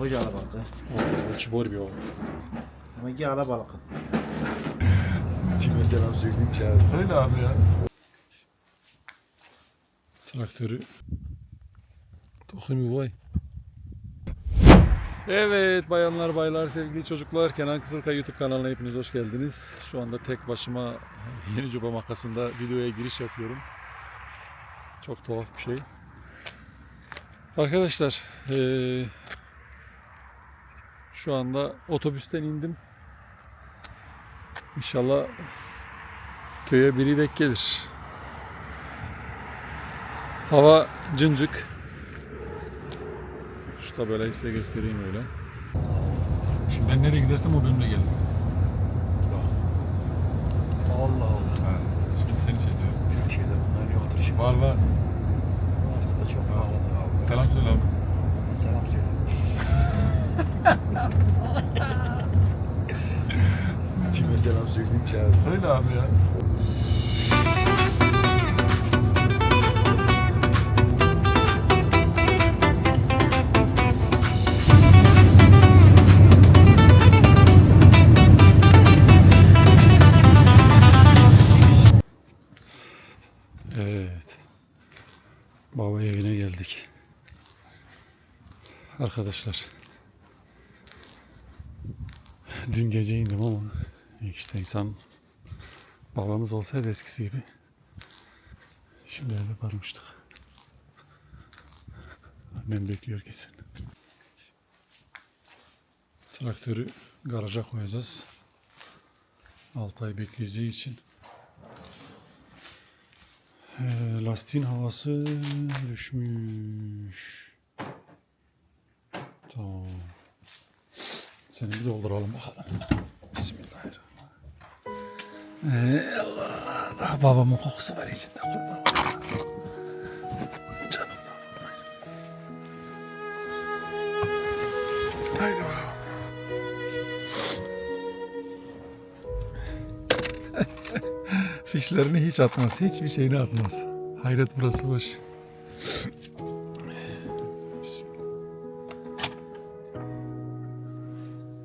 Hoca alabalık. O çibor bir o. Ama ki alabalık. Kime selam söyleyeyim şahsen. Söyle abi ya. Traktörü. Dokun vay. Evet bayanlar baylar sevgili çocuklar Kenan Kızılkaya YouTube kanalına hepiniz hoş geldiniz. Şu anda tek başıma Yeni Cuba makasında videoya giriş yapıyorum. Çok tuhaf bir şey. Arkadaşlar eee, şu anda otobüsten indim. İnşallah köye biri denk gelir. Hava cıncık. Şu tabelayı size göstereyim öyle. Şimdi ben nereye gidersem o benimle gelir. Allah Allah. Ha, şimdi seni çekiyorum. Türkiye'de bunlar yoktur şimdi. Var var. Varsa da çok pahalıdır abi. Selam söyle abi. Selam söyle. Kime selam söyleyeyim şahsen. Söyle abi ya. Evet. Baba evine geldik. Arkadaşlar. Dün gece indim ama işte insan babamız olsaydı eskisi gibi şimdi evde varmıştık. Annem bekliyor kesin. Traktörü garaja koyacağız. 6 ay bekleyeceği için. Ee, lastiğin havası düşmüş. Seni bir dolduralım bakalım. Bismillahirrahmanirrahim. Ee, Allah, babamın kokusu var içinde. Kurban. Canım babam. Haydi bakalım. Fişlerini hiç atmaz. Hiçbir şeyini atmaz. Hayret burası boş.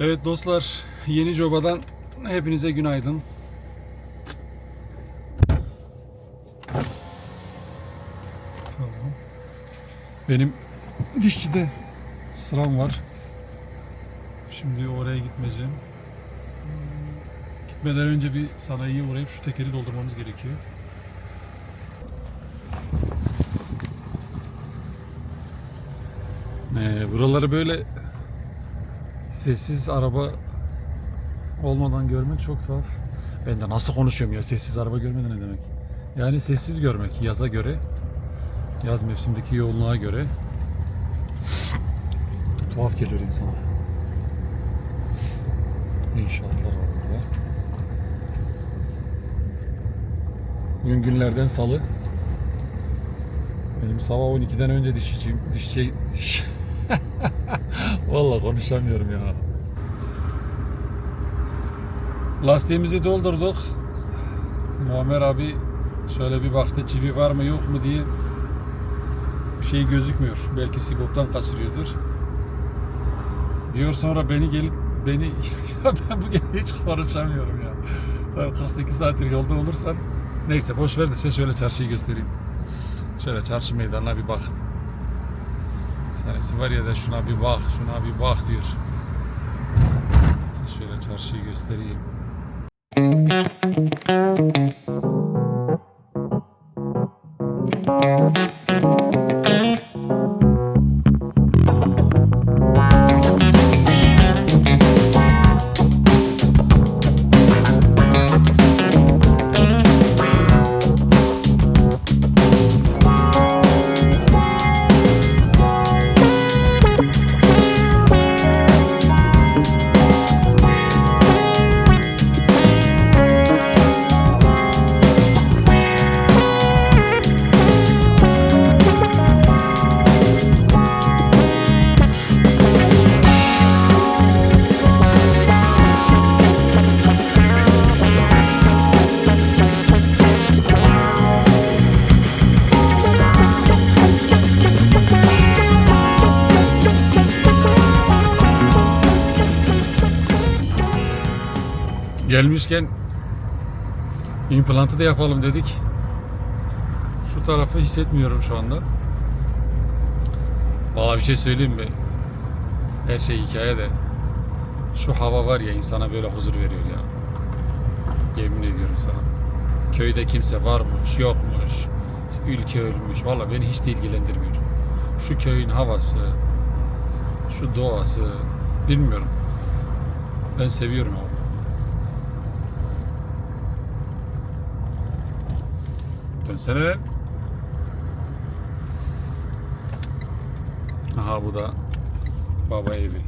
Evet dostlar, Yeni Coba'dan hepinize günaydın. Tamam. Benim dişçide sıram var. Şimdi oraya gitmeyeceğim. Gitmeden önce bir sanayiye uğrayıp şu tekeri doldurmamız gerekiyor. Ee, buraları böyle sessiz araba olmadan görmek çok tuhaf. Ben de nasıl konuşuyorum ya sessiz araba görmeden ne demek? Yani sessiz görmek yaza göre, yaz mevsimdeki yoğunluğa göre tuhaf geliyor insana. İnşaatlar var burada. Bugün günlerden salı. Benim sabah 12'den önce dişçiyim. Dişçi... Vallahi konuşamıyorum ya. Lastiğimizi doldurduk. Muammer abi şöyle bir baktı çivi var mı yok mu diye bir şey gözükmüyor. Belki siboptan kaçırıyordur. Diyor sonra beni gelip beni ya ben bugün hiç konuşamıyorum ya. Tabii 48 saattir yolda olursan neyse boş ver de size şöyle çarşıyı göstereyim. Şöyle çarşı meydanına bir bak. Tanesi var ya da şuna bir bak, şuna bir bak diyor. Size şöyle çarşıyı göstereyim. Gelmişken implantı da yapalım dedik. Şu tarafı hissetmiyorum şu anda. Valla bir şey söyleyeyim mi? Her şey hikaye de. Şu hava var ya insana böyle huzur veriyor ya. Yemin ediyorum sana. Köyde kimse varmış, yokmuş. Ülke ölmüş. Valla beni hiç de ilgilendirmiyor. Şu köyün havası, şu doğası, bilmiyorum. Ben seviyorum abi. Dönsene lan. Aha bu da baba evi.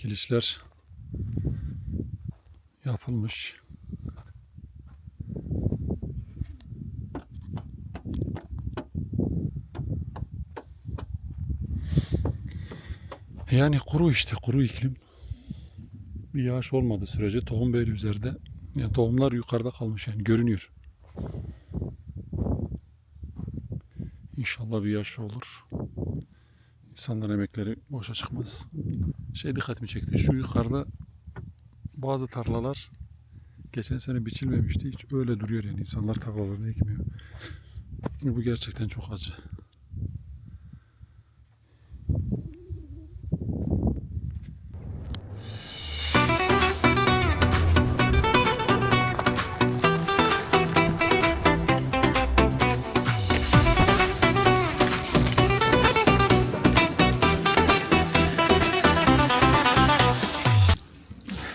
Ekilişler yapılmış. Yani kuru işte kuru iklim. Bir yağış olmadı sürece tohum böyle üzerinde. Yani tohumlar yukarıda kalmış yani görünüyor. İnşallah bir yağış olur. İnsanların emekleri boşa çıkmaz. Şey dikkatimi çekti. Şu yukarıda bazı tarlalar geçen sene biçilmemişti. Hiç öyle duruyor yani. insanlar tarlalarını ekmiyor. Bu gerçekten çok acı.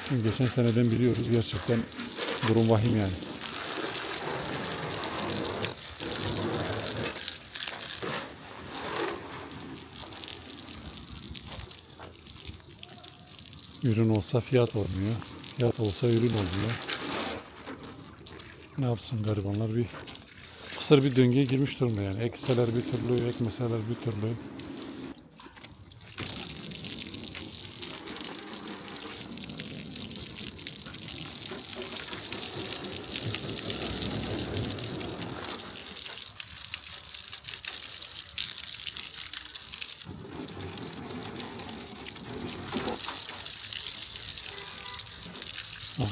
Geçen seneden biliyoruz gerçekten durum vahim yani. Ürün olsa fiyat olmuyor. Fiyat olsa ürün olmuyor. Ne yapsın garibanlar bir kısır bir döngüye girmiş durumda yani. Ekseler bir türlü, ekmeseler bir türlü.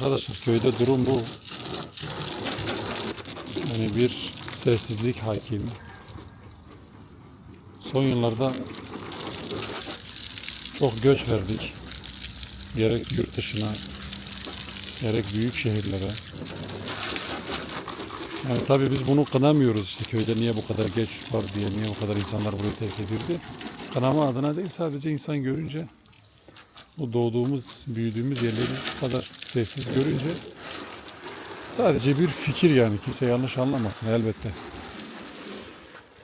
Arkadaşlar köyde durum bu. Yani bir sessizlik hakim. Son yıllarda çok göç verdik. Gerek yurt dışına, gerek büyük şehirlere. Yani tabii biz bunu kınamıyoruz işte köyde niye bu kadar geç var diye, niye bu kadar insanlar burayı terk edildi. Kınama adına değil sadece insan görünce bu doğduğumuz, büyüdüğümüz yerleri bu kadar sessiz görünce sadece bir fikir yani kimse yanlış anlamasın elbette.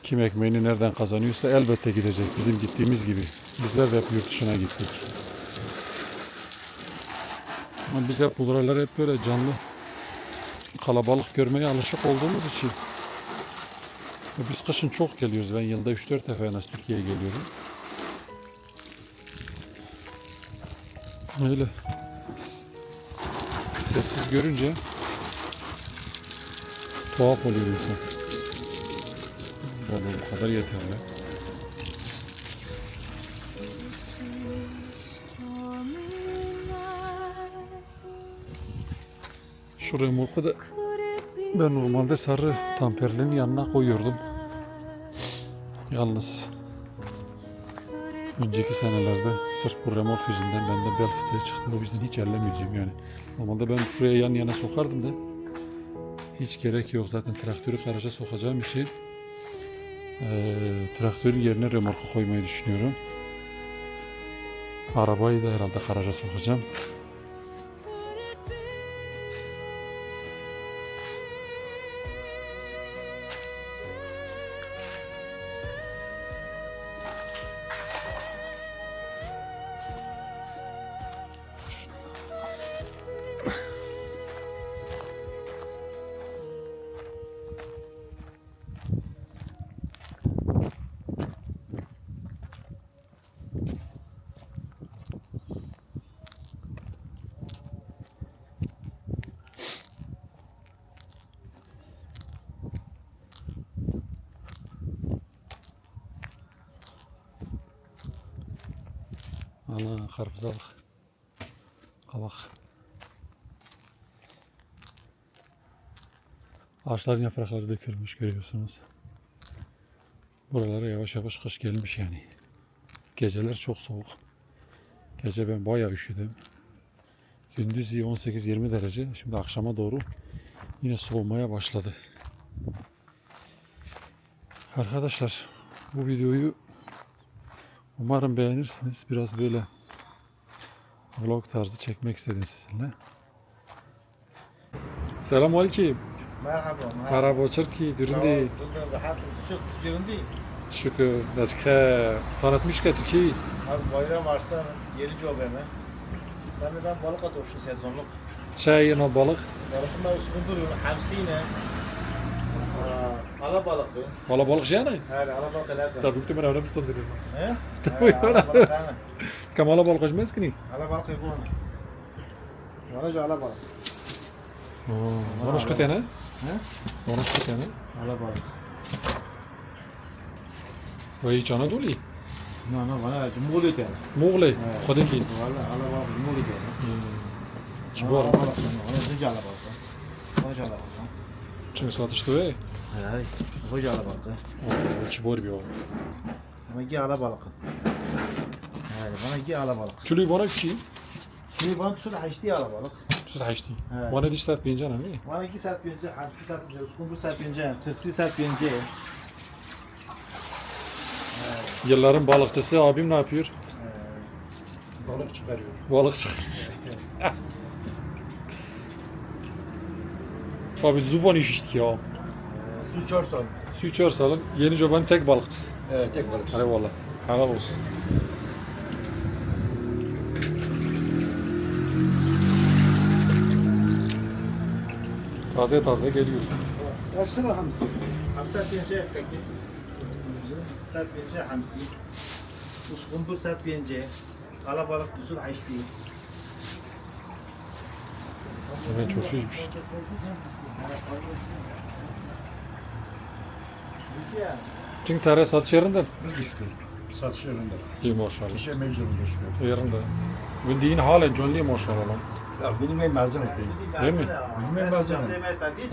Kim ekmeğini nereden kazanıyorsa elbette gidecek bizim gittiğimiz gibi. Bizler de hep yurt dışına gittik. Ama biz hep buraları hep böyle canlı kalabalık görmeye alışık olduğumuz için ve biz kışın çok geliyoruz. Ben yılda 3-4 defa en az Türkiye'ye geliyorum. Öyle. Sessiz görünce tuhaf oluyor insan. Vallahi bu kadar yeterli. Şu remorku da ben normalde sarı tamperlerin yanına koyuyordum. Yalnız önceki senelerde sırf bu remork yüzünden bende bel fıtığı çıktı. O yüzden hiç ellemeyeceğim yani. Normalde ben şuraya yan yana sokardım da hiç gerek yok. Zaten traktörü garaja sokacağım için eee traktörün yerine remorku koymayı düşünüyorum. Arabayı da herhalde garaja sokacağım. Ana karpuza bak. Kabak. Ağaçların yaprakları dökülmüş görüyorsunuz. Buralara yavaş yavaş kış gelmiş yani. Geceler çok soğuk. Gece ben bayağı üşüdüm. Gündüz iyi 18-20 derece. Şimdi akşama doğru yine soğumaya başladı. Arkadaşlar bu videoyu Umarım beğenirsiniz. Biraz böyle vlog tarzı çekmek istedim sizinle. Selamun Aleyküm. Merhaba. Merhaba Çırki, düründü. Cüründü. Şükür, dazkhe. Tanıtmış ki Türkiye. Az bayram varsa yeri cobeme. Sen de ben balık atmışım sezonluk. Çay, no balık. Balığın da üstünde duruyor. Hamsiyle. Ala balıktı. Valla balık jene. Hele ala balık helal. Tabii ki ben mısın dedim. He? Tabii, Ala balık tane. Kamala balık açmaz ki ni. Ala balık yapıyor. Bana ala balık. Bana şu tane. He? Bana şu tane. Ala balık. Ve hiç Anadolu. No, no, bana cumhuriyet yani. Evet. Kodun ki. Valla ala balık cumhuriyet yani. Çibor. Ala balık. Ona zinci ala balık. Ona ala balık. Çünkü satıştı ve. Hey, hoca ala balık. Çibor bir o. Bana gi ala balık. Yani bana gi ala balık. Külü bana ki. Şimdi bana tutul haşti ala balık. Siz haçtı. Bana diş sert pincan hani. Bana gi saat bince, hamsi saat bince, uskumru saat bince, tırsi saat bince. Yılların balıkçısı abim ne yapıyor? Balık çıkarıyor. Balık çıkarıyor. Abi zuban iş işte ya. Su çarsan. Su içiyor salın. Yeni çobanın tek balıkçısı. Evet tek balık. Hadi valla. Helal olsun. Taze taze geliyor. Versene hamsi. Hamsi saat bince peki. Bince hamsi. Uskumru saat bince. Ala balık tutul Ben çok şeymiş. Çünkü tarih satış yerinden. Bir şükür. Satış yerinde. İyi maşallah. İşe mecburunda şükür. Yerinde. Bu din halen canlı maşallah lan. Ya benim en malzeme değil. Değil mi? Bilmem bazen.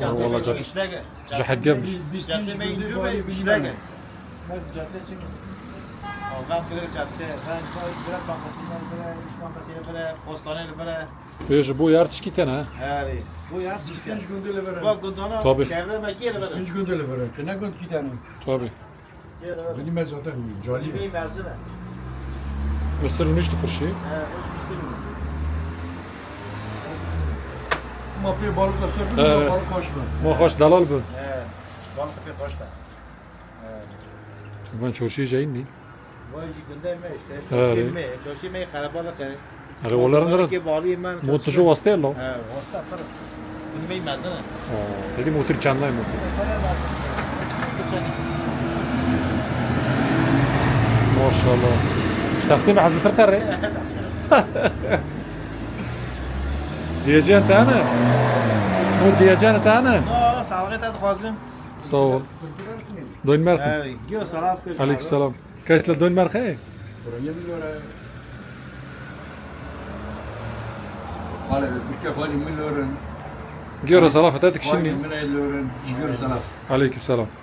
Vallahi can- İşlege. Jahaggem. Biz Cadde meyinci ve işlege. Cadde çünkü. Oradan bir cadde, ben biraz bankasından böyle, iş bankasıyla böyle, postaneyle böyle. Böyle bu yer tane ha. Yani bu yer çıkıyor. Üç günde le veren. Bak gundana Tabii. çevreme geri böyle. Üç günde le veren. Ne gün iki tane. Tabi. Geri böyle. Benim ben zaten cali. Bir mezune. Mısır unu işte fırşı. He, hoş bir sürü. Ama bir balık da Evet. Balık hoş mu? Ma hoş dalal bu. He, balık hoş da. He. Ben çok şey şeyin değil. Vajji gönderme işte. Çarşıme, çarşıme kalabalık. Yani onların kadar motoru vasıta ya lan. He, vasıta kar. Bilmeyi mezun. Dedi motor çanlay motor. Maşallah. Taksim hazır tırtarı. Diyeceğin tane. Bu diyeceğin tane. Sağlık et hadi Kazım. Sağ ol. Doyun mertin. Aleyküm selam. Kaj la dojnë marrë kaj? Por një mëllore... Fale, dhe Türkiye fali mëllore... Gjore salafet, e të këshini. Fali mëllore, gjore salafet. Aleikum salam.